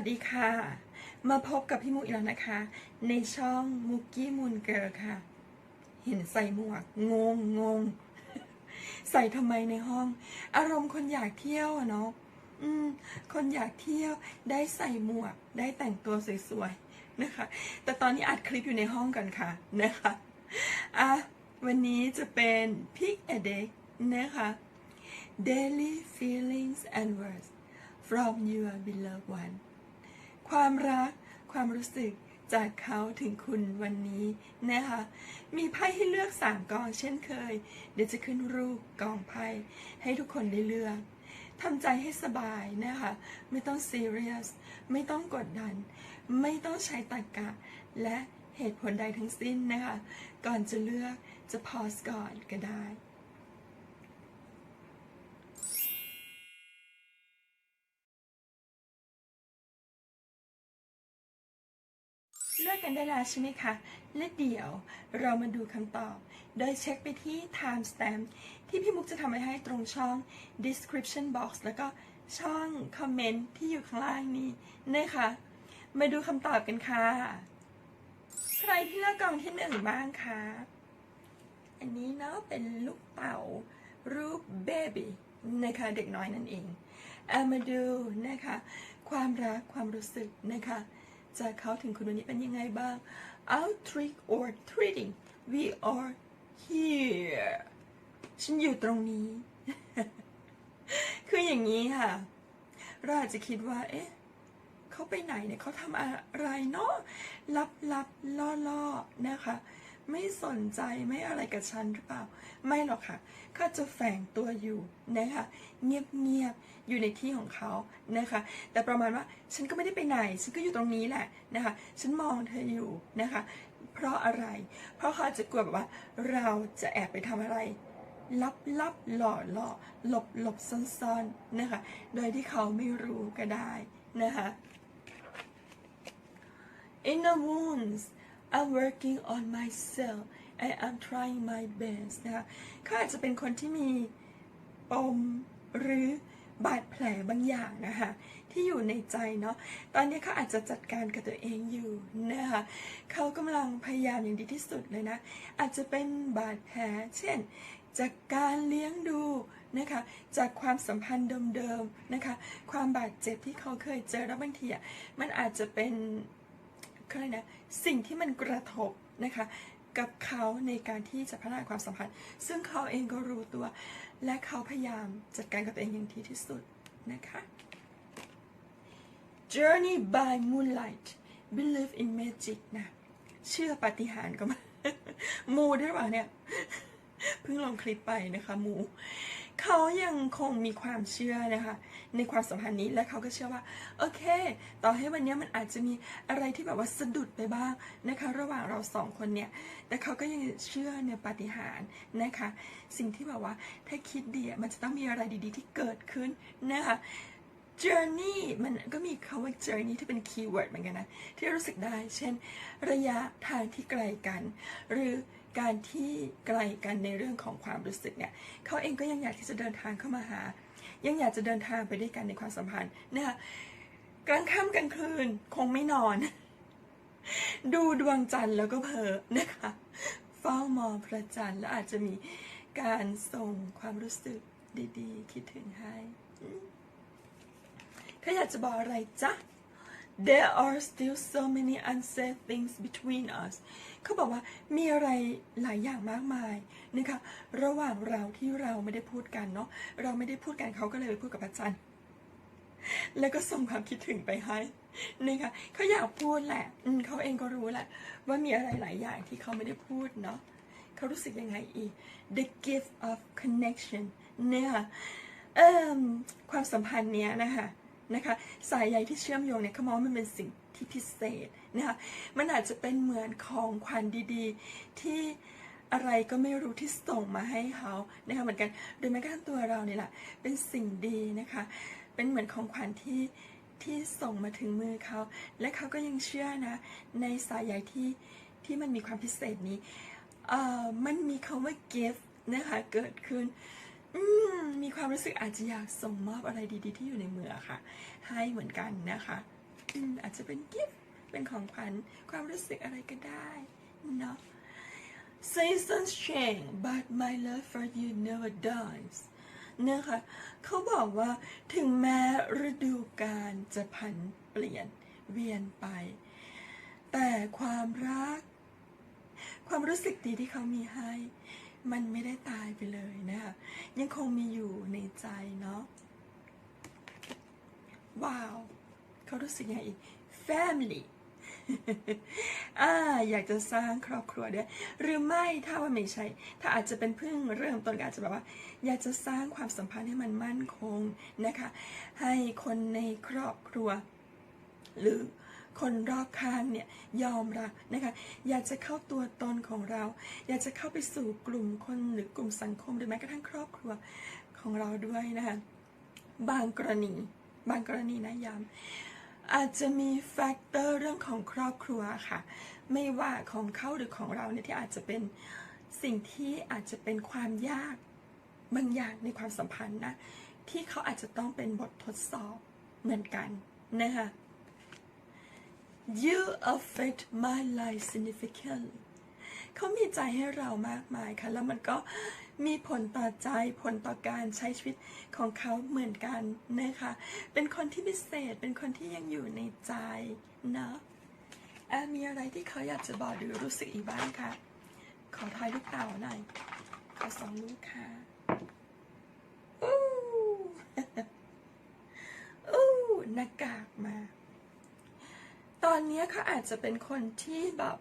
สดีค่ะ มาพบกับพี่มุกอีกแล้วนะคะ ในช่องมุกกี้มูนเกิร์ค่ะ เห็นใส่หมวก งงงง ใส่ทำไมในห้อง อารมณ์คนอยากเที่ยวอะเนาะอืม คนอยากเที่ยวได้ใส่หมวก ได้แต่งตัวสวยๆนะคะ แต่ตอนนี้อัดคลิปอยู่ในห้องกันค่ะนะคะอะวันนี้จะเป็น Pick a Day นะคะ Daily Feelings and Words from your beloved one ความรัก ความรู้สึกจากเขาถึงคุณวันนี้นะคะ มีไพ่ให้เลือกสามกองเช่นเคย เดี๋ยวจะขึ้นรูปกองไพ่ให้ทุกคนได้เลือกทำใจให้สบายนะคะ ไม่ต้องซีเรียส ไม่ต้องกดดัน ไม่ต้องใช้ตรรกะ และเหตุผลใดทั้งสิ้นนะคะ ก่อนจะเลือกจะพอสก่อนก็ได้ กันได้แล้วใช่ไหมคะ และเดี๋ยวเรามาดูคำตอบ โดยเช็คไปที่ timestamp ที่พี่มุกจะทำไว้ให้ตรงช่อง description box แล้วก็ช่องคอมเมนต์ที่อยู่ข้างล่างนี้นะคะ มาดูคำตอบกันค่ะ ใครที่เลือกกล่องที่หนึ่งบ้างคะ อันนี้เนาะเป็นลูกเต่ารูปเบบี้นะคะเด็กน้อยนั่นเองเอามาดูนะคะ ความรักความรู้สึกนะคะ จเขาถึงคุณวันนี้เป็นยังไงบ้าง out trick or treating we are here ฉันอยู่ตรงนี้ คืออย่างนี้ค่ะ เราอาจจะคิดว่า เอ๊ะเขาไปไหนเนี่ยเขาทำอะไรเนาะลับลับล่อล่อๆนะคะ ไม่สนใจไม่อะไรกับฉันหรือเปล่า ไม่หรอกค่ะเขาจะแฝงตัวอยู่นะคะเงียบๆอยู่ในที่ของเขานะคะ แต่ประมาณว่าฉันก็ไม่ได้ไปไหน ฉันก็อยู่ตรงนี้แหละนะคะ ฉันมองเธออยู่นะคะ เพราะอะไร เพราะเขาจะกลัวแบบว่า เราจะแอบไปทำอะไรลับลับหล่อหล่อหลบหลบซ่อนๆนะคะ โดยที่เขาไม่รู้ก็ได้นะคะ inner wounds I'm working on myself and I'm trying my best นะคะเขาอาจจะเป็นคนที่มีปมหรือบาดแผลบางอย่างนะคะที่อยู่ในใจเนาะตอนนี้เขาอาจจะจัดการกับตัวเองอยู่นะคะเขากำลังพยายามอย่างดีที่สุดเลยนะ อาจจะเป็นบาดแผลเช่น จากการเลี้ยงดูนะคะจากความสัมพันธ์เดิมๆนะคะ ความบาดเจ็บที่เขาเคยเจอแล้วบางทีอะมันอาจจะเป็น เขาเรียกนะสิ่งที่มันกระทบนะคะกับเขาในการที่จะพัฒนาความสัมพันธ์ ซึ่งเขาเองก็รู้ตัว และเขาพยายามจัดการกับตัวเองอย่างดีที่สุดนะคะ Journey by moonlight believe in magic นะ เชื่อปาฏิหารก็มา มูด้วยป่ะเนี่ย เพิ่งลงคลิปไปนะคะ มู เขายังคงมีความเชื่อนะคะในความสัมพันธ์นี้และเขาก็เชื่อว่าโอเค ต่อให้วันนี้มันอาจจะมีอะไรที่แบบว่าสะดุดไปบ้างนะคะ ระหว่างเราสองคนเนี่ยแต่เขาก็ยังเชื่อในปาฏิหาริย์นะคะ สิ่งที่แบบว่าถ้าคิดดีมันจะต้องมีอะไรดีๆ ที่เกิดขึ้นนะคะ journey มันก็มีคำว่า journey ที่เป็นคีย์เวิร์ดเหมือนกันนะ ที่รู้สึกได้ เช่น ระยะทางที่ไกลกัน หรือ การที่ไกลกันในเรื่องของความรู้สึกเนี่ยเขาเองก็ยังอยากที่จะเดินทางเข้ามาหา ยังอยากจะเดินทางไปด้วยกันในความสัมพันธ์นะคะกลางค่ำกลางคืนคงไม่นอน ดูดวงจันทร์แล้วก็เพ้อนะคะเฝ้ามองพระจันทร์แล้วอาจจะมีการส่งความรู้สึกดีๆ คิดถึงให้เขาอยากจะบอกอะไรจ๊ะ There are still so many unsaid things between us เขาบอกว่ามีอะไรหลายอย่างมากมายนะคะระหว่างเราที่เราไม่ได้พูดกันเนาะเราไม่ได้พูดกันเขาก็เลยไปพูดกับพระจันทร์แล้วก็ส่งความคิดถึงไปให้นะคะเขาอยากพูดแหละอืเขาเองก็รู้แหละ ว่ามีอะไรหลายอย่างที่เขาไม่ได้พูดเนาะเขารู้สึกยังไงอีก the gift of connection เนี่ยค่ะเออความสัมพันธ์เนี้ยนะคะ นะคะสายใยที่เชื่อมโยงเนี่ยเขามองมันเป็นสิ่งที่พิเศษนะคะมันอาจจะเป็นเหมือนของขวัญดีๆ ที่อะไรก็ไม่รู้ที่ส่งมาให้เขานะคะเหมือนกันโดยแม้กระทั่งตัวเราเนี่ยแหละเป็นสิ่งดีนะคะ เป็นเหมือนของขวัญที่ที่ส่งมาถึงมือเขา และเขาก็ยังเชื่อนะในสายใยที่ที่มันมีความพิเศษนี้เอ่อมันมีคำว่า gift นะคะเกิดขึ้น มมีความรู้สึกอาจจะอยากส่งมอบอะไรดี ๆ ที่อยู่ในมือค่ะ ให้เหมือนกันนะคะอืมอาจจะเป็นกิฟต์เป็นของขวัญความรู้สึกอะไรก็ได้เนาะ Seasons change but my love for you never dies นะคะเขาบอกว่าถึงแม้ฤดูกาลจะผันเปลี่ยนเวียนไป แต่ความรัก ความรู้สึกดีที่เขามีให้ มันไม่ได้ตายไปเลยนะคะยังคงมีอยู่ในใจเนาะว้าวเขารู้สึกยังไงอีก family อ่าอยากจะสร้างครอบครัวด้วยหรือไม่ถ้าว่าไม่ใช่ ถ้าอาจจะเป็นเพิ่งเริ่มต้นก็อาจจะแบบว่า อยากจะสร้างความสัมพันธ์ให้มันมั่นคงนะคะ ให้คนในครอบครัว หรือ คนรอบข้างเนี่ยยอมรับนะคะอยากจะเข้าตัวตนของเรา อยากจะเข้าไปสู่กลุ่มคนหรือกลุ่มสังคมหรือแม้กระทั่งครอบครัวของเราด้วยนะคะบางกรณี บางกรณีนะย้ำอาจจะมีแฟกเตอร์เรื่องของครอบครัวค่ะ ไม่ว่าของเขาหรือของเราเนี่ยที่อาจจะเป็นสิ่งที่อาจจะเป็นความยากบางอย่างในความสัมพันธ์นะที่เขาอาจจะต้องเป็นบททดสอบเหมือนกันนะคะ You affect my life significantly เขามีใจให้เรามากมายค่ะ แล้วมันก็มีผลต่อใจผลต่อการใช้ชีวิตของเขาเหมือนกันนะคะ เป็นคนที่พิเศษ เป็นคนที่ยังอยู่ในใจเนาะอะมีอะไรที่เขาอยากจะบอกหรือรู้สึกอีกบ้างคะ ขอทายลูกเต่าหน่อย ขอสองลูกค่ะอู้อู้หน้ากากมา ตอนนี้เขาอาจจะเป็นคนที่แบบ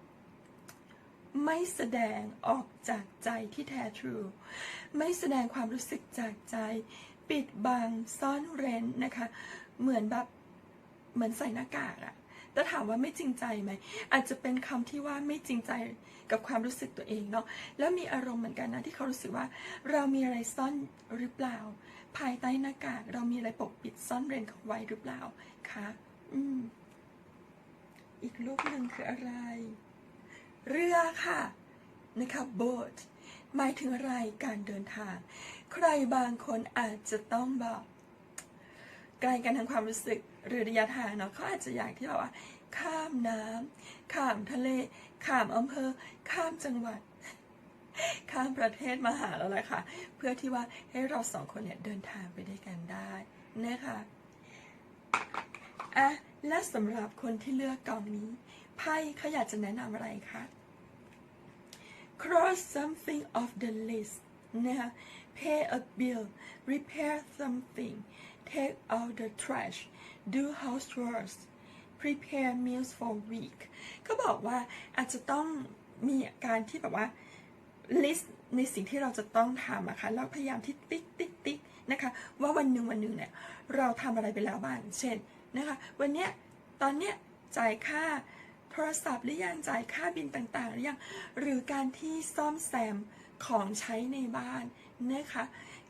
ไม่แสดงออกจากใจที่แท้ทรู ไม่แสดงความรู้สึกจากใจ ปิดบังซ่อนเร้นนะคะ เหมือนแบบเหมือนใส่หน้ากากอะแต่ถามว่าไม่จริงใจไหม อาจจะเป็นคำที่ว่าไม่จริงใจกับความรู้สึกตัวเองเนาะ แล้วมีอารมณ์เหมือนกันนะที่เขารู้สึกว่า เรามีอะไรซ่อนหรือเปล่า ภายใต้หน้ากาก เรามีอะไรปกปิดซ่อนเร้นเขาไว้หรือเปล่าคะ อืม อีกรูปหนึ่งคืออะไร เรือค่ะนะคะ boat หมายถึงอะไรการเดินทาง ใครบางคนอาจจะต้องแบบไกลกันทางความรู้สึกหรือระยะทางเนาะเขาอาจจะอยากที่แบบว่า ข้ามน้ำข้ามทะเล ข้ามอำเภอ ข้ามจังหวัด ข้ามประเทศมาหาแล้วแหละค่ะ เพื่อที่ว่าให้เราสองคนเนี่ยเดินทางไปด้วยกันได้นะคะอะ และสำหรับคนที่เลือกกองนี้ไพ่เขาอยากจะแนะนำอะไรคะ cross something off the list นะคะ pay a bill repair something take out the trash do housework prepare meals for week ก็บอกว่าอาจจะต้องมีการที่แบบว่า list ในสิ่งที่เราจะต้องทำอะค่ะแล้วพยายามที่ติ๊กติ๊กติ๊กนะคะ ว่าวันหนึ่งวันหนึ่งเนี่ยเราทำอะไรไปแล้วบ้าง เช่น นะคะ วันนี้ตอนเนี้ยจ่ายค่าโทรศัพท์หรือยังจ่ายค่าบินต่างๆหรือยังหรือการที่ซ่อมแซมของใช้ในบ้านนะคะ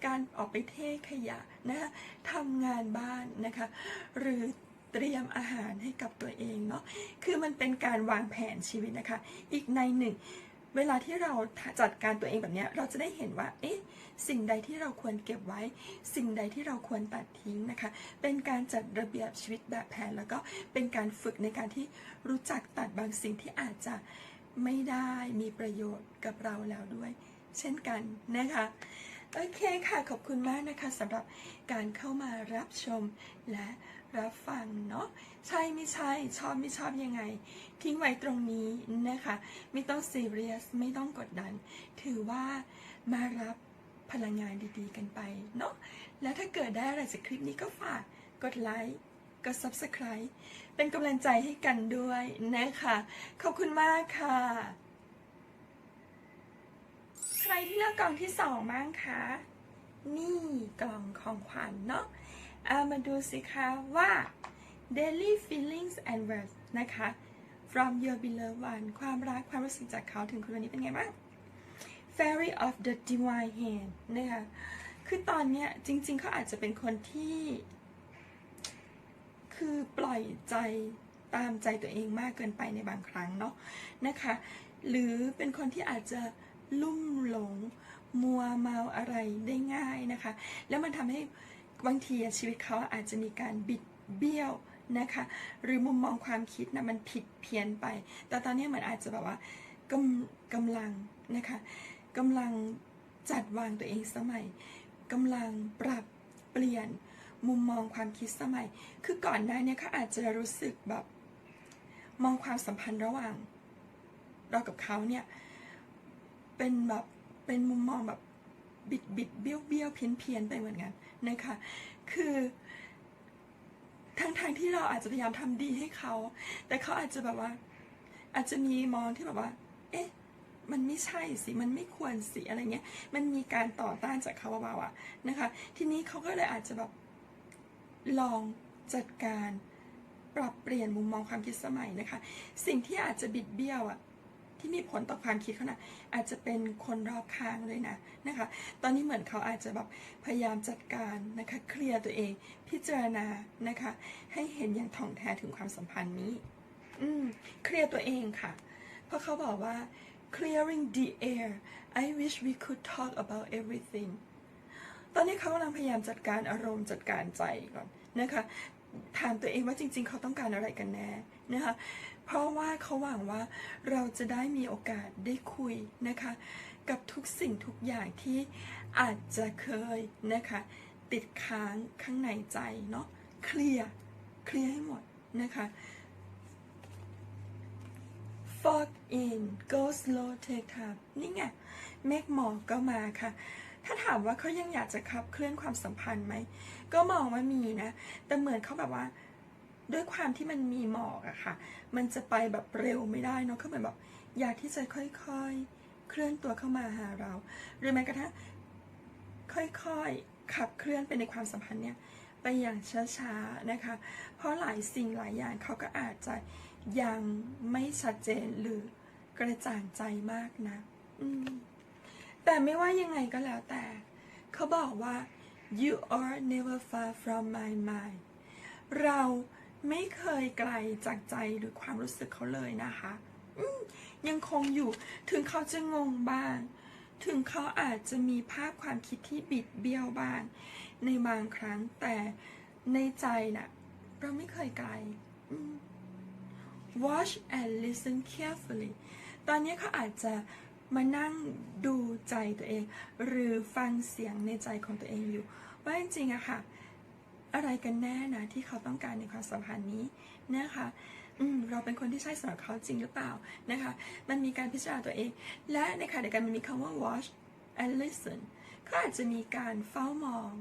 การออกไปเทขยะนะคะทำงานบ้านนะคะ หรือเตรียมอาหารให้กับตัวเองเนาะคือมันเป็นการวางแผนชีวิตนะคะ อีกในหนึ่ง เวลาที่เราจัดการตัวเองแบบนี้เราจะได้เห็นว่า เอ๊ะ สิ่งใดที่เราควรเก็บไว้ สิ่งใดที่เราควรตัดทิ้งนะคะ เป็นการจัดระเบียบชีวิตแบบแผน แล้วก็เป็นการฝึกในการที่รู้จักตัดบางสิ่งที่อาจจะไม่ได้มีประโยชน์กับเราแล้วด้วย เช่นกันนะคะ โอเคค่ะ ขอบคุณมากนะคะสำหรับการเข้ามารับชมและ รับฟังเนาะใช่ไม่ใช่ชอบไม่ชอบยังไง ทิ้งไว้ตรงนี้นะคะ ไม่ต้องซีเรียสไม่ต้องกดดัน ถือว่ามารับพลังงานดีๆกันไปเนาะแล้วถ้าเกิดได้อะไรจากคลิปนี้ก็ฝากกดไลค์กด Subscribe เป็นกำลังใจให้กันด้วยนะคะ ขอบคุณมากค่ะ ใครที่เลือกกล่องที่สองบ้างคะ นี่กล่องของขวัญเนาะ เอามาดูสิคะว่า daily feelings and words นะคะ from your beloved one ความรักความรู้สึกจากเขาถึงคนคนนี้เป็นไงบ้าง fairy of the divine hand นะคะ คือตอนเนี้ยจริง ๆ เขาอาจจะเป็นคนที่ คือปล่อยใจตามใจตัวเองมากเกินไปในบางครั้งเนาะนะคะ หรือเป็นคนที่อาจจะลุ่มหลงมัวเมาอะไรได้ง่ายนะคะ แล้วมันทำให้ บางทีชีวิตเขาอาจจะมีการบิดเบี้ยวนะคะ หรือมุมมองความคิดนะมันผิดเพี้ยนไป แต่ตอนนี้มือนอาจจะแบบว่ากำกำลังนะคะกำลังจัดวางตัวเองสมัยกำลังปรับเปลี่ยนมุมมองความคิดสมัย คือก่อนหน้านี้เขาอาจจะรู้สึกแบบมองความสัมพันธ์ระหว่างเรากับเขาเนี่ยเป็นแบบเป็นมุมมองแบบ บิดบิดเบี้ยวเบี้ยวเพี้ยนเพียนไปเหมือนกันนะคะ คือทั้งทางที่เราอาจจะพยายามทำดีให้เขา แต่เขาอาจจะแบบว่า อาจจะมีมองที่แบบว่า เอ๊ะ มันไม่ใช่สิ มันไม่ควรสิอะไรเงี้ย มันมีการต่อต้านจากเขาเบาๆอะนะคะ ทีนี้เขาก็เลยอาจจะแบบลองจัดการปรับเปลี่ยนมุมมองความคิดสมัยนะคะ สิ่งที่อาจจะบิดเบี้ยวอะ ที่มีผลต่อความคิดเขานะอาจจะเป็นคนรอบข้างเลยนะนะคะ ตอนนี้เหมือนเขาอาจจะแบบพยายามจัดการนะคะเคลียร์ตัวเอง พิจารณานะคะ ให้เห็นอย่างถ่องแท้ถึงความสัมพันธ์นี้ อืมเคลียร์ตัวเองค่ะ เพราะเขาบอกว่า clearing the air I wish we could talk about everything ตอนนี้เขากำลังพยายามจัดการอารมณ์จัดการใจก่อนนะคะ ถามตัวเองว่าจริง ๆ เขาต้องการอะไรกันแน่นะคะ เพราะว่าเขาหวังว่าเราจะได้มีโอกาสได้คุยนะคะ กับทุกสิ่งทุกอย่างที่อาจจะเคยนะคะ ติดค้างข้างในใจเนาะเคลียร์เคลียร์ให้หมดนะคะ fog in go slow take time นี่ไงเมฆหมอกก็มาค่ะ ถ้าถามว่าเขายังอยากจะขับเคลื่อนความสัมพันธ์ไหม ก็มองว่ามีนะ แต่เหมือนเขาแบบว่า ด้วยความที่มันมีหมอกอะค่ะ มันจะไปแบบเร็วไม่ได้เนอะเขาเหมือนแบบอยากที่จะค่อยๆ เคลื่อนตัวเข้ามาหาเรา หรือแม้กระทั่งค่อยๆ ขับเคลื่อนไปในความสัมพันธ์เนี่ยไปอย่างช้าๆนะคะ เพราะหลายสิ่งหลายอย่างเขาก็อาจจะยังไม่ชัดเจนหรือกระจ่างใจมากนะ แต่ไม่ว่ายังไงก็แล้วแต่ เขาบอกว่า you are never far from my mind เราไม่เคยไกลจากใจหรือความรู้สึกเขาเลยนะคะยังคงอยู่ถึงเขาจะงงบ้าง ถึงเขาอาจจะมีภาพความคิดที่บิดเบี้ยวบ้าง ในบางครั้งแต่ในใจน่ะ เราไม่เคยไกล watch and listen carefully ตอนนี้เขาอาจจะ มานั่งดูใจตัวเอง หรือฟังเสียงในใจของตัวเองอยู่ ว่าจริงๆอะค่ะ อะไรกันแน่นะที่เขาต้องการในความสัมพันธ์นี้นะคะอืมเราเป็นคนที่ใช่สำหรับเขาจริงหรือเปล่านะคะ มันมีการพิจารณาตัวเอง และในขณะเดียวกันมันมีคำว่า watch and listen ก็อาจจะมีการเฝ้ามอง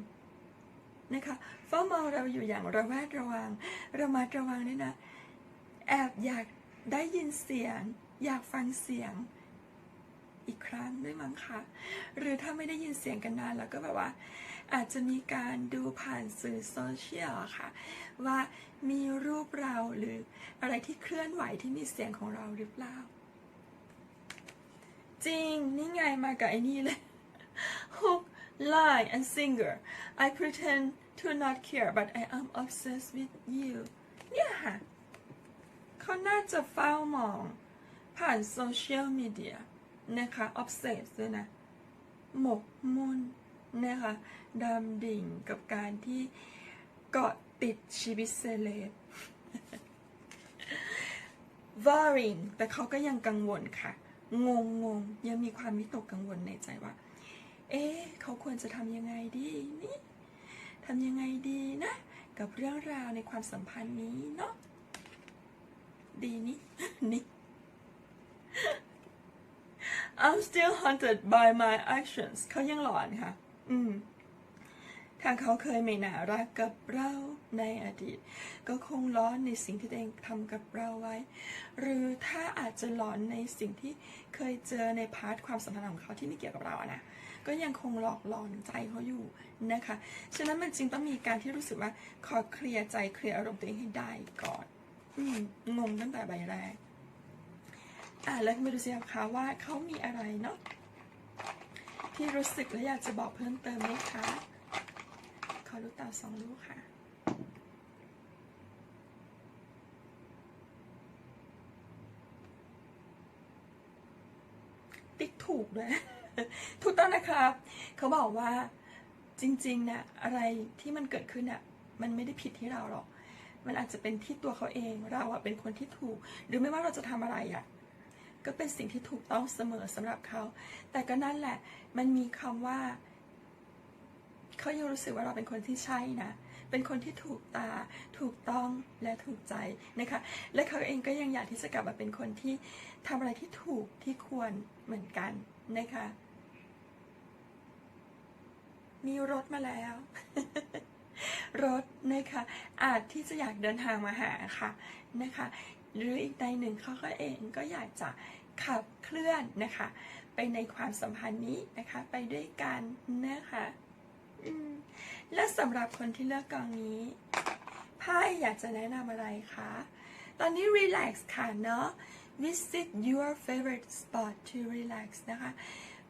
นะคะ เฝ้ามองเราอยู่อย่างระแวดระวังระมัดระวังด้วยนะ แอบอยากได้ยินเสียง อยากฟังเสียง อีกครั้งด้วยมั้งคะหรือถ้าไม่ได้ยินเสียงกันนานแล้วก็แบบว่า อาจจะมีการดูผ่านสื่อโซเชียลค่ะ ว่ามีรูปเราหรืออะไรที่เคลื่อนไหวที่มีเสียงของเราหรือเปล่า จริง นี่ไงมากับไอ้นี่เลย hook line and singer I pretend to not care but I am obsessed with you เนี่ยค่ะเขาน่าจะเฝ้ามองผ่านโซเชียลมีเดีย นะคะ obsess ด้วยนะ หมกมุ่นนะคะดำดิ่งกับการที่เกาะติดชีวิตเซเลบ worrying แต่เขาก็ยังกังวลค่ะ งงงงยังมีความวิตกกังวลในใจว่า เอ๊ะเขาควรจะทำยังไงดีนี่ทำยังไงดีนะ กับเรื่องราวในความสัมพันธ์นี้เนาะดีนี่นี่ I'm still haunted by my actions เขายังหลอนค่ะ อืมถ้าเขาเคยไม่น่ารักกับเราในอดีต ก็คงร้อนในสิ่งที่ตัวเองทำกับเราไว้ หรือถ้าอาจจะหลอนในสิ่งที่เคยเจอในพาร์ทความสัมพันธ์ของเขาที่ไม่เกี่ยวกับเราอะนะ ก็ยังคงหลอกหลอนใจเขาอยู่นะคะ ฉะนั้นมันจึงต้องมีการที่รู้สึกว่าขอเคลียร์ใจเคลียร์อารมณ์ตัวเองให้ได้ก่อน อืมงงตั้งแต่ใบแรก อะแล้วมาดูสิคะว่าเขามีอะไรเนาะที่รู้สึกและอยากจะบอกเพิ่มเติมไหมคะ ขอลูกเต๋าสองลูกค่ะติ๊กถูกด้วยถูกต้องนะครับ เขาบอกว่าจริงๆเนี่ยอะไรที่มันเกิดขึ้นเนี่ยมันไม่ได้ผิดที่เราหรอก มันอาจจะเป็นที่ตัวเขาเอง เราอะเป็นคนที่ถูก หรือไม่ว่าเราจะทำอะไรอะ ก็เป็นสิ่งที่ถูกต้องเสมอสำหรับเขา แต่ก็นั่นแหละ มันมีคำว่า เขายังรู้สึกว่าเราเป็นคนที่ใช่นะ เป็นคนที่ถูกตา ถูกต้องและถูกใจนะคะ และเขาเองก็ยังอยากที่จะกลับมาเป็นคนที่ทำอะไรที่ถูกที่ควรเหมือนกันนะคะ มีรถมาแล้วรถนะคะอาจที่จะอยากเดินทางมาหาค่ะนะคะ หรืออีกในหนึ่งเขาก็เองก็อยากจะขับเคลื่อนนะคะ ไปในความสัมพันธ์นี้นะคะ ไปด้วยกันนะคะและสำหรับคนที่เลือกกองนี้ไพ่อยากจะแนะนำอะไรคะตอนนี้ relax ค่ะเนาะ visit your favorite spot to relax นะคะ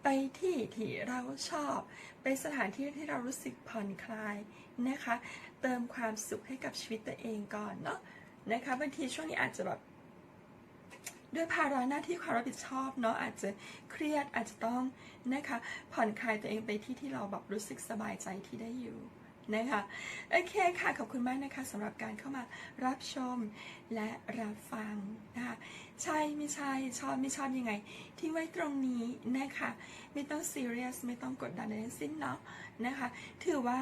ไปที่ที่เราชอบ ไปสถานที่ที่เรารู้สึกผ่อนคลายนะคะ เติมความสุขให้กับชีวิตตัวเองก่อนเนาะ นะคะบางทีช่วงนี้อาจจะแบบด้วยภาระหน้าที่ความรับผิดชอบเนาะอาจจะเครียดอาจจะต้องนะคะผ่อนคลายตัวเองไปที่ที่เราแบบรู้สึกสบายใจที่ได้อยู่ นะคะโอเคค่ะขอบคุณมากนะคะสำหรับการเข้ามารับชมและรับฟังนะคะใช่ไม่ใช่ชอบไม่ชอบยังไง ที่ไว้ตรงนี้นะคะไม่ต้องซีเรียสไม่ต้องกดดันอะไรทั้งสิ้นเนาะนะคะถือว่า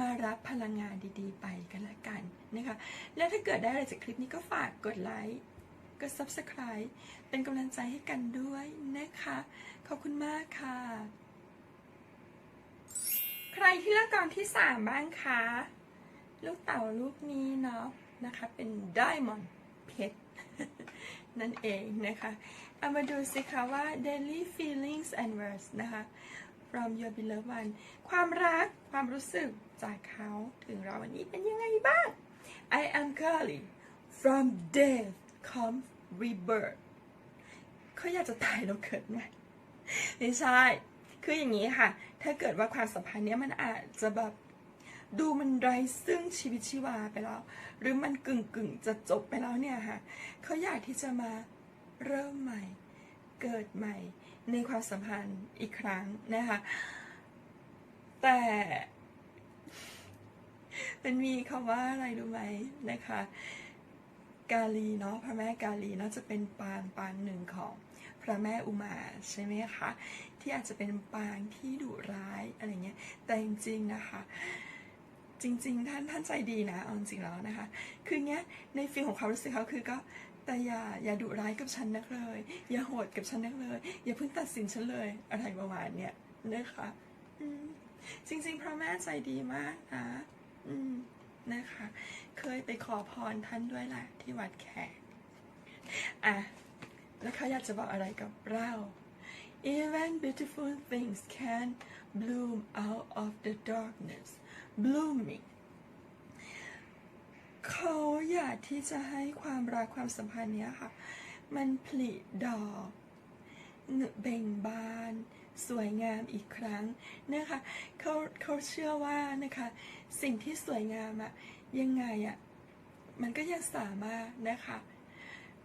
มารับพลังงานดีๆ ไปกันละกันนะคะและถ้าเกิดได้อะไรจากคลิปนี้ก็ฝากกดไลค์กด subscribe เป็นกำลังใจให้กันด้วยนะคะ ขอบคุณมากค่ะ ใครที่เลือกกองที่สามบ้างคะ ลูกเต่าลูกนี้เนาะนะคะ เป็น diamond เพชรนั่นเองนะคะ เอามาดูสิคะว่า daily feelings and words นะคะ from your beloved one ความรักความรู้สึกจากเขาถึงเราวันนี้เป็นยังไงบ้าง I am Kali from death comes rebirth เขาอยากจะตายแล้วเกิดใหม่ไม่ใช่ คืออย่างนี้ค่ะ ถ้าเกิดว่าความสัมพันธ์เนี้ยมันอาจจะแบบดูมันไร้ซึ่งชีวิตชีวาไปแล้ว หรือมันกึ่งกึ่งจะจบไปแล้วเนี่ยค่ะเขาอยากที่จะมาเริ่มใหม่ เกิดใหม่ในความสัมพันธ์อีกครั้งนะคะ แต่มันมีคำว่าอะไรรู้ไหมนะคะ กาลีเนาะพระแม่กาลีเนาะจะเป็นปางปางหนึ่งของ พระแม่อุมาใช่ไหมคะที่อาจจะเป็นปางที่ดุร้ายอะไรเงี้ยแต่จริงๆนะคะ จริง ๆ ท่านท่านใจดีนะเอาจริงๆแล้วนะคะ คือเงี้ยในฟีลของความรู้สึกเขาคือก็แต่อย่าอย่าดุร้ายกับฉันนักเลย อย่าโหดกับฉันนักเลย อย่าเพิ่งตัดสินฉันเลยอะไรประมาณเนี้ยนะคะอืมจริง ๆ พระแม่ใจดีมากนะอืมนะคะ เคยไปขอพรท่านด้วยแหละที่วัดแขกอะ แล้วเขาอยากจะบอกอะไรกับเรา Even beautiful things can bloom out of the darkness blooming เขาอยากที่จะให้ความรักความสัมพันธ์เนี้ยค่ะ มันผลิดอกเบ่งบานสวยงามอีกครั้งนะคะเขาเขาเชื่อว่านะคะ สิ่งที่สวยงามอะยังไงอะมันก็ยังสามารถนะคะ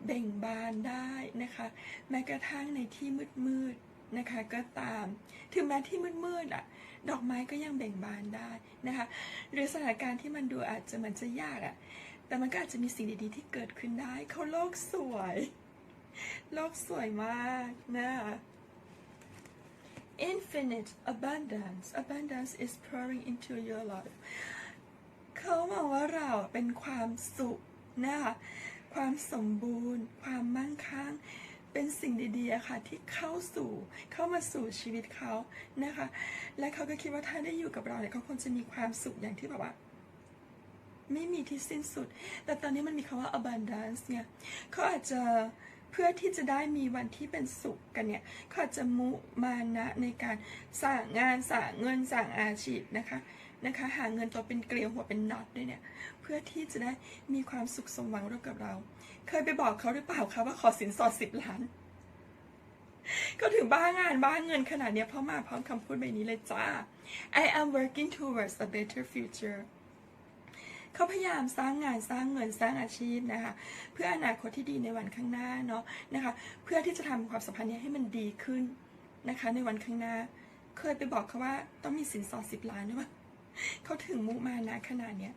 เบ่งบานได้นะคะ แม้กระทั่งในที่มืดๆนะคะก็ตาม ถึงแม้ที่มืดๆอะ ดอกไม้ก็ยังเบ่งบานได้นะคะ หรือสถานการณ์ที่มันดูอาจจะมือนจะยากอะ แต่มันก็อาจจะมีสิ่งดีๆที่เกิดขึ้นได้ เขาโลกสวย โลกสวยมากนะคะ Infinite abundance abundance is pouring into your life เขามองว่าเราเป็นความสุขนะคะ ความสมบูรณ์ ความมั่งคั่ง เป็นสิ่งดีๆค่ะที่เข้าสู่เข้ามาสู่ชีวิตเขานะคะ และเขาก็คิดว่าถ้าได้อยู่กับเราเนี่ยเขาคงจะมีความสุขอย่างที่แบบว่าไม่มีที่สิ้นสุด แต่ตอนนี้มันมีคำว่า abundance เนี่ยเขาอาจจะเพื่อที่จะได้มีวันที่เป็นสุขกันเนี่ยเขาอาจจะมุมานะในการสร้างงานสร้างเงินสร้างอาชีพนะคะ นะคะ หาเงินตัวเป็นเกลียวหัวเป็นน็อตด้วยเนี่ย เพื่อที่จะได้มีความสุขสมหวังร่วมกับเรา เคยไปบอกเขาหรือเปล่าคะว่าขอสินสอดสิบล้านเขาถึงบ้างานบ้างเงินขนาดเนี้ยเพราะมาพร้อมคำพูดแบบนี้เลยจ้า I am working towards a better future เขาพยายามสร้างงานสร้างเงินสร้างอาชีพนะคะ เพื่ออนาคตที่ดีในวันข้างหน้าเนาะนะคะ เพื่อที่จะทำความสัมพันธ์เนี้ยให้มันดีขึ้นนะคะ ในวันข้างหน้า เคยไปบอกเขาว่าต้องมีสินสอดสิบล้านด้วยวะ เขาถึงมุมานะขนาดเนี้ย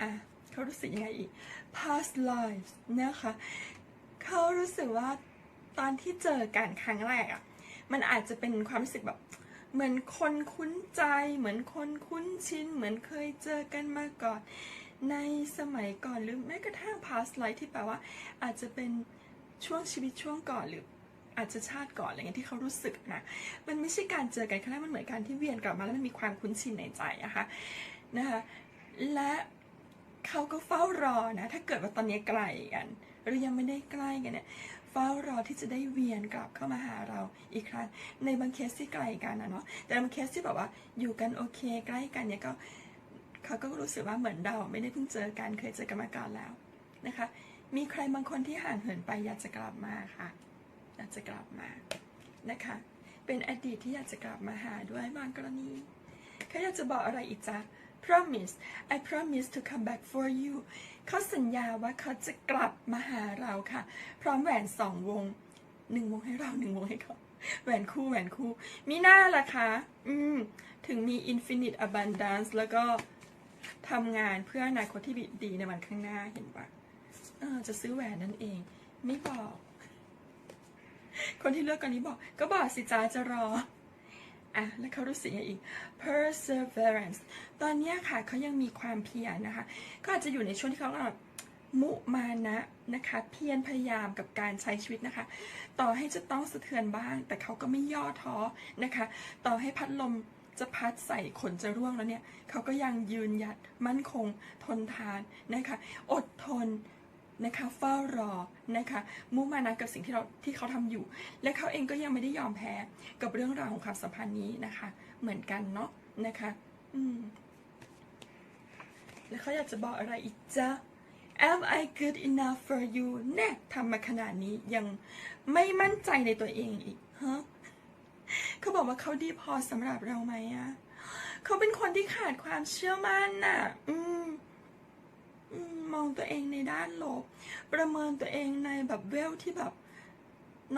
อะเขารู้สึกยังไงอีก past lives นะคะเขารู้สึกว่าตอนที่เจอกันครั้งแรกอะมันอาจจะเป็นความรู้สึกแบบ เหมือนคนคุ้นใจ เหมือนคนคุ้นชิน เหมือนเคยเจอกันมาก่อน ในสมัยก่อนหรือแม้กระทั่ง past life ที่แปลว่า อาจจะเป็นช่วงชีวิตช่วงก่อนหรือ อาจจะชาติก่อนอะไรเงี้ยที่เขารู้สึกนะมันไม่ใช่การเจอกันครั้งแรกมันเหมือนการที่เวียนกลับมาแล้วมันมีความคุ้นชินในใจอะคะนะคะและเขาก็เฝ้ารอนะ ถ้าเกิดว่าตอนนี้ไกลกันหรือยังไม่ได้ใกล้กันเนี่ยเฝ้ารอที่จะได้เวียนกลับเข้ามาหาเราอีกครั้งในบางเคสที่ไกลกันนะเนาะแต่บางเคสที่แบบว่าอยู่กันโอเค ใกล้กันเนี่ยก็เขาก็รู้สึกว่าเหมือนเราไม่ได้เพิ่งเจอกันเคยเจอกันมาก่อนแล้วนะคะ มีใครบางคนที่ห่างเหินไปอยากจะกลับมาค่ะ อยากจะกลับมานะคะ เป็นอดีตที่อยากจะกลับมาหาด้วยบางกรณีเขาอยากจะบอกอะไรอีกจ๊ะ promise I promise to come back for you เขาสัญญาว่าเขาจะกลับมาหาเราค่ะ พร้อมแหวนสองวงหนึ่งวงให้เราหนึ่งวงให้เขาแหวนคู่แหวนคู่ มีหน้าล่ะคะอืม ถึงมี infinite abundance แล้วก็ทำงานเพื่ออนาคตที่ดีในวันข้างหน้าเห็นปะเออจะซื้อแหวนนั่นเอง ไม่บอก คนที่เลือกกันนี้บอก ก็บอกสิจ้าจะรออะแล้วเขารู้สึกยังไงอีก perseverance ตอนนี้ค่ะเขายังมีความเพียรนะคะ ก็อาจจะอยู่ในช่วงที่เขาแบบมุมานะนะคะ เพียรพยายามกับการใช้ชีวิตนะคะ ต่อให้จะต้องสะเทือนบ้าง แต่เขาก็ไม่ย่อท้อนะคะ ต่อให้พัดลมจะพัดใส่ขนจะร่วงแล้วเนี่ยเขาก็ยังยืนหยัดมั่นคงทนทานนะคะ อดทน นะคะเฝ้ารอนะคะมุ่งมานะกับสิ่งที่เราที่เขาทำอยู่ และเขาเองก็ยังไม่ได้ยอมแพ้กับเรื่องราวของความสัมพันธ์นี้นะคะ เหมือนกันเนาะนะคะ อืมแล้วเขาอยากจะบอกอะไรอีกจ๊ะ Am I good enough for you แน่ทำมาขนาดนี้ยังไม่มั่นใจในตัวเองอีกฮะเขาบอกว่าเขาดีพอสำหรับเราไหมอะเขาเป็นคนที่ขาดความเชื่อมั่นน่ะ อืม อืมองตัวเองในด้านลบ ประเมินตัวเองในแบบเวลที่แบบ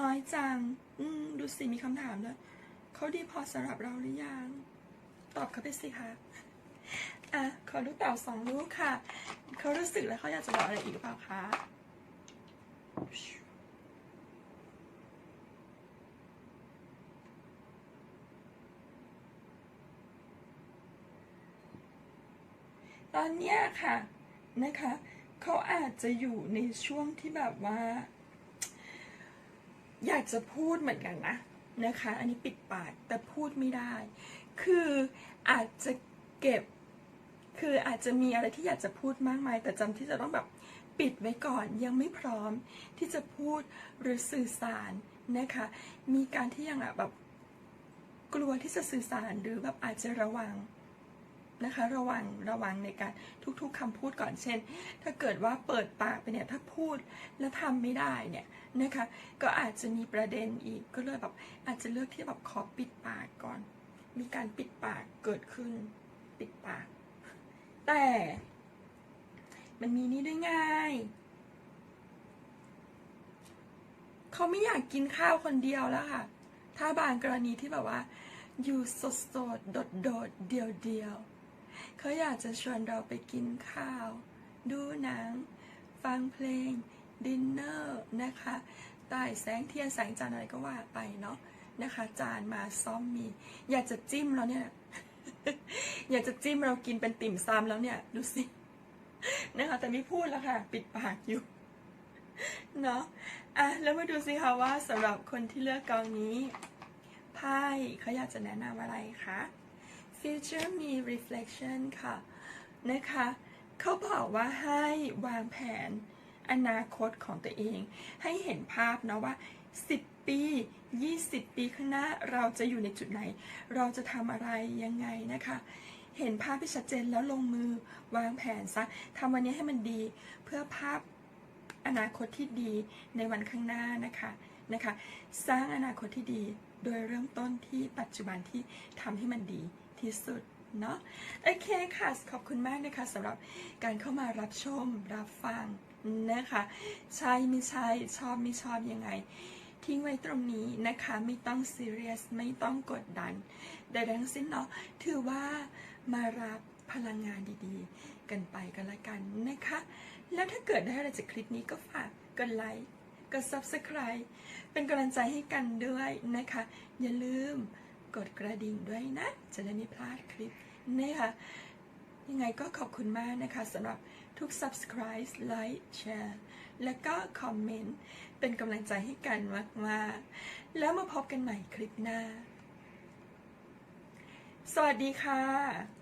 น้อยจัง อืมดูสิมีคำถามด้วยเขาดีพอสำหรับเราหรือยัง ตอบเขาไปสิคะอะขอลูกเต่าสองลูกค่ะ เขารู้สึกแล้วเขาอยากจะบอกอะไรอีกหรือเปล่าคะตอนเนี้ยค่ะ นะคะ เขาอาจจะอยู่ในช่วงที่แบบว่า อยากจะพูดเหมือนกันนะนะคะ อันนี้ปิดปากแต่พูดไม่ได้ คืออาจจะเก็บ คืออาจจะมีอะไรที่อยากจะพูดมากมาย แต่จำที่จะต้องแบบปิดไว้ก่อนยังไม่พร้อมที่จะพูดหรือสื่อสารนะคะ มีการที่ยังแบบกลัวที่จะสื่อสารหรือแบบอาจจะระวัง นะคะระวังระวังในการทุกๆคำพูดก่อนเช่น ถ้าเกิดว่าเปิดปากไปเนี่ยถ้าพูดแล้วทำไม่ได้เนี่ยนะคะก็อาจจะมีประเด็นอีกก็เลยแบบอาจจะเลือกที่แบบขอปิดปากก่อน มีการปิดปากเกิดขึ้นปิดปาก แต่ มันมีนี่ด้วยไงเขาไม่อยากกินข้าวคนเดียวแล้วค่ะ ถ้าบางกรณีที่แบบว่า อยู่สดสดโดดๆ เดียวเดียวๆ เขาอยากจะชวนเราไปกินข้าว ดูหนัง ฟังเพลง ดินเนอร์นะคะใต้แสงเทียนแสงจันทร์อะไรก็ว่าไปเนาะนะคะ จานมาซ้อมมี อยากจะจิ้มแล้วเนี่ย อยากจะจิ้มเรากินเป็นติ่มซำแล้วเนี่ย ดูสินะคะแต่ไม่พูดแล้วค่ะ ปิดปากอยู่เนาะอะแล้วมาดูสิคะว่าสำหรับคนที่เลือกกองนี้ไพ่เขาอยากจะแนะนำอะไรคะ Future มี reflection ค่ะ นะคะ เขาบอกว่าให้วางแผนอนาคตของตัวเอง ให้เห็นภาพนะว่า 10 ปี 20 ปีข้างหน้าเราจะอยู่ในจุดไหน เราจะทำอะไรยังไงนะคะ เห็นภาพที่ชัดเจนแล้วลงมือวางแผนซะทำวันนี้ให้มันดีเพื่อภาพอนาคตที่ดีในวันข้างหน้านะคะนะคะ สร้างอนาคตที่ดีโดยเริ่มต้นที่ปัจจุบันที่ทำให้มันดี ที่สุดเนาะโอเคค่ะ ขอบคุณมากนะคะสำหรับการเข้ามารับชมรับฟังนะคะ ใช่ไม่ใช่ชอบไม่ชอบยังไง ทิ้งไว้ตรงนี้นะคะไม่ต้องซีเรียสไม่ต้องกดดันใดๆทั้งสิ้นเนาะถือว่ามารับพลังงานดีๆ กันไปกันละกันนะคะ แล้วถ้าเกิดได้อะไรจากคลิปนี้ก็ฝากกดไลค์กด subscribe เป็นกำลังใจให้กันด้วยนะคะ อย่าลืม กดกระดิ่งด้วยนะ จะได้ไม่พลาดคลิปนะคะยังไงก็ขอบคุณมากนะคะสำหรับทุก subscribe like share และก็คอมเมนต์ เป็นกำลังใจให้กันมากๆ แล้วมาพบกันใหม่คลิปหน้า สวัสดีค่ะ